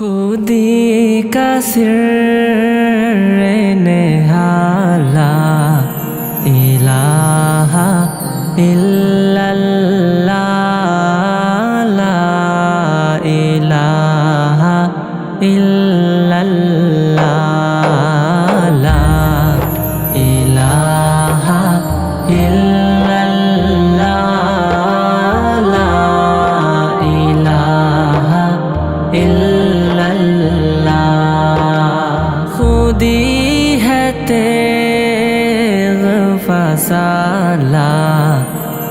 खुदी का सिर नहाला इलाहा इल्लल्लाह ला इलाहा इल्लल्लाह ला इलाहा इल्लल्लाह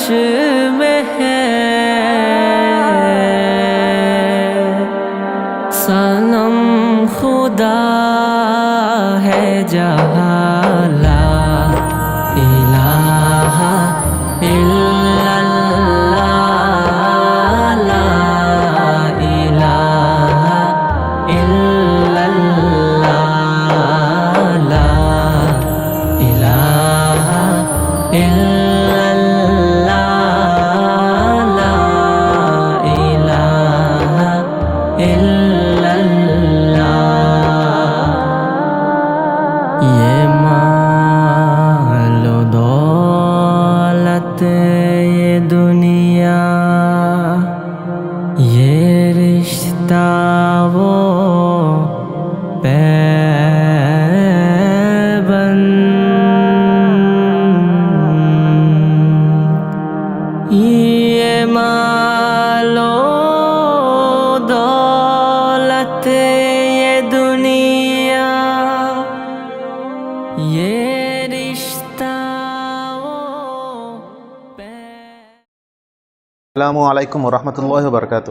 तलाश में है सनम खुदा है जहाला इलाहा इल्लल्लाह इल्लल्लाह ये मालो दौलत ये दुनिया আসসালামু আলাইকুম রহমতুল্লাহ বরকাত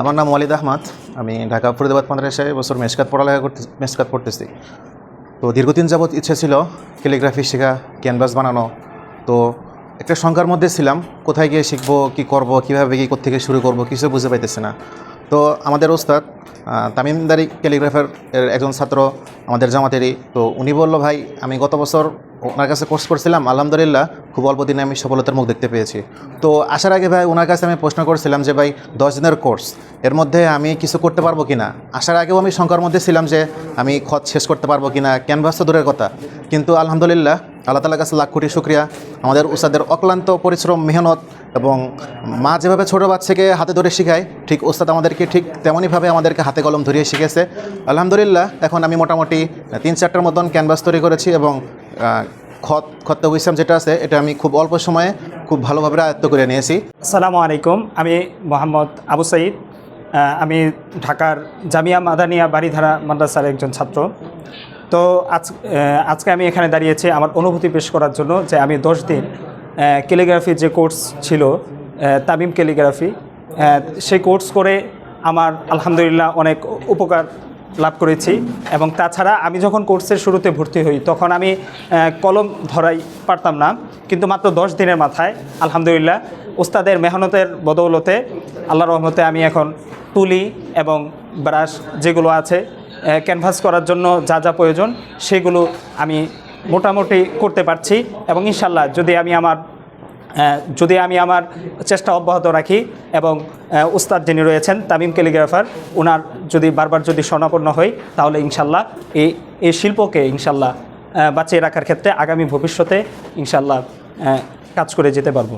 আমার নাম ওয়ালিদ আহমদ। আমি ঢাকা ফরিদাবাদ মাদ্রাসায় বছর মেসকাত পড়ালেখা করতে, মেসকাত পড়তেছি। তো দীর্ঘদিন যাবৎ ইচ্ছে ছিল ক্যালিগ্রাফি শেখা, ক্যানভাস বানানো। তো একটা শঙ্কার মধ্যে ছিলাম, কোথায় গিয়ে শিখব, কী করব, কীভাবে, কী থেকে শুরু করব, কিছু বুঝে পাইতেছে না। তো আমাদের ওস্তাদ তামিমদারি ক্যালিগ্রাফার এর একজন ছাত্র আমাদের জামাতেরই। তো উনি বলল, ভাই, আমি গত বছর ওনার কাছে কোর্স করছিলাম। আলহামদুলিল্লাহ, খুব অল্প দিনে আমি সফলতার মুখ দেখতে পেয়েছি। তো আসার আগে, ভাই ওনার কাছে আমি প্রশ্ন করছিলাম যে, ভাই, দশ দিনের কোর্স, এর মধ্যে আমি কিছু করতে পারব কি না আসার আগেও আমি শঙ্কার মধ্যে ছিলাম যে, আমি খত শেষ করতে পারব কি না ক্যানভাস তো দূরের কথা। কিন্তু আলহামদুলিল্লাহ, আল্লাহ তালার কাছে লাখ কোটি শুক্রিয়া। আমাদের উস্তাদের অক্লান্ত পরিশ্রম, মেহনত এবং মা যেভাবে ছোটো বাচ্চাকে হাতে ধরে শেখায়, ঠিক ওস্তাদ আমাদেরকে ঠিক তেমনইভাবে আমাদেরকে হাতে কলম ধরিয়ে শিখেছে আলহামদুলিল্লাহ, এখন আমি মোটামুটি তিন চারটার মতন ক্যানভাস তৈরি করেছি এবং খত, খত্ত ইসলাম যেটা আছে, এটা আমি খুব অল্প সময়ে খুব ভালোভাবে আয়ত্ত করে নিয়েছি। আসসালামু আলাইকুম, আমি মোহাম্মদ আবু সাইদ আমি ঢাকার জামিয়া মাদানিয়া বাড়িধারা মাদ্রাসার একজন ছাত্র। তো আজ আজকে আমি এখানে দাঁড়িয়েছি আমার অনুভূতি পেশ করার জন্য যে আমি দশ দিন ক্যালিগ্রাফি যে কোর্স ছিল তামিম ক্যালিগ্রাফি সেই কোর্স করে আমার আলহামদুলিল্লাহ অনেক উপকার লাভ করেছি। এবং তাছাড়া আমি যখন কোর্সের শুরুতে ভর্তি হই, তখন আমি কলম ধরাই পারতাম না। কিন্তু মাত্র দশ দিনের মাথায়, আলহামদুলিল্লাহ ওস্তাদের মেহনতের বদৌলতে আল্লাহ রহমতে আমি এখন তুলি এবং ব্রাশ যেগুলো আছে ক্যানভাস করার জন্য যা যা প্রয়োজন, সেগুলো আমি মোটামুটি করতে পারছি এবং ইনশাল্লাহ যদি আমি আমার যদি আমি আমার চেষ্টা অব্যাহত রাখি এবং উস্তাদ যিনি রয়েছেন, তামিম ক্যালিগ্রাফার ওনার যদি বারবার যদি স্বর্ণাপন্ন হই, তাহলে ইনশাল্লাহ এই এই শিল্পকে ইনশাল্লাহ বাঁচিয়ে রাখার ক্ষেত্রে আগামী ভবিষ্যতে ইনশাল্লাহ কাজ করে যেতে পারব।